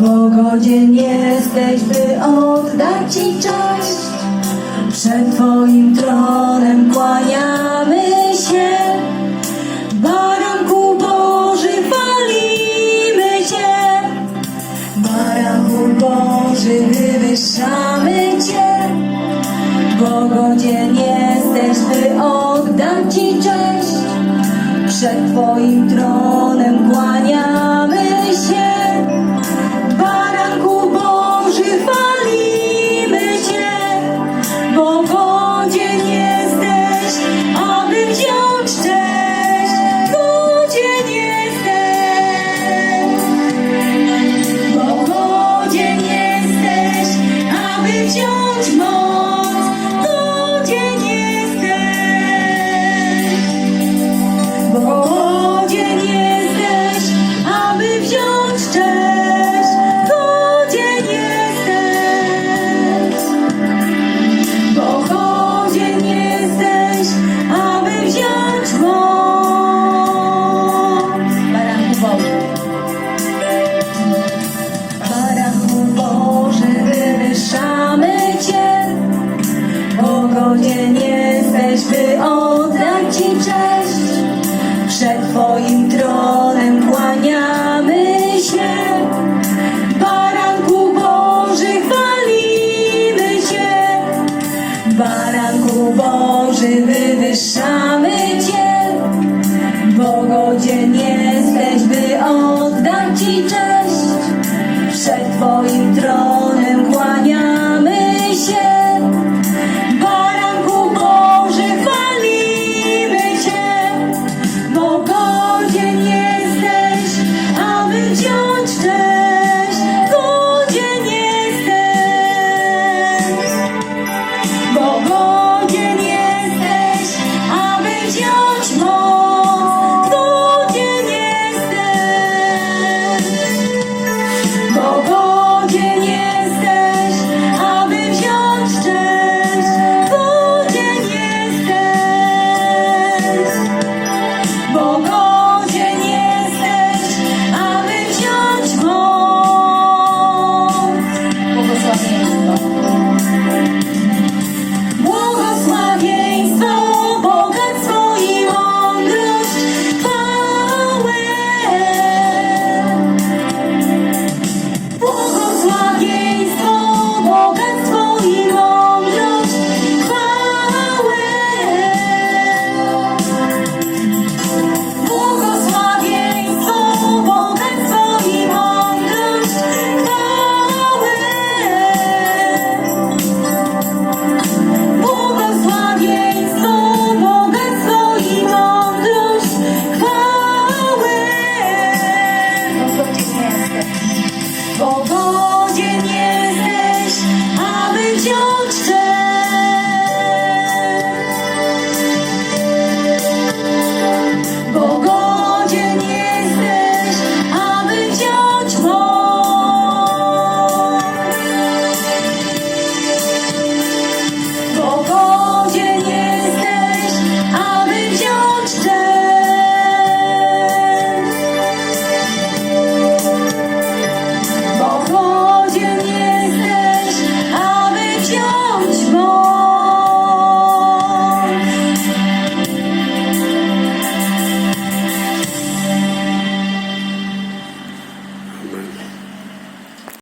Pogodzien jesteś, by oddać Ci cześć. Przed Twoim tronem kłaniamy się. Baranku Boży, chwalimy Cię. Baranku Boży, wywyższamy Cię. Pogodzien jesteś, by oddać Ci cześć. Przed Twoim tronem kłaniamy vou e.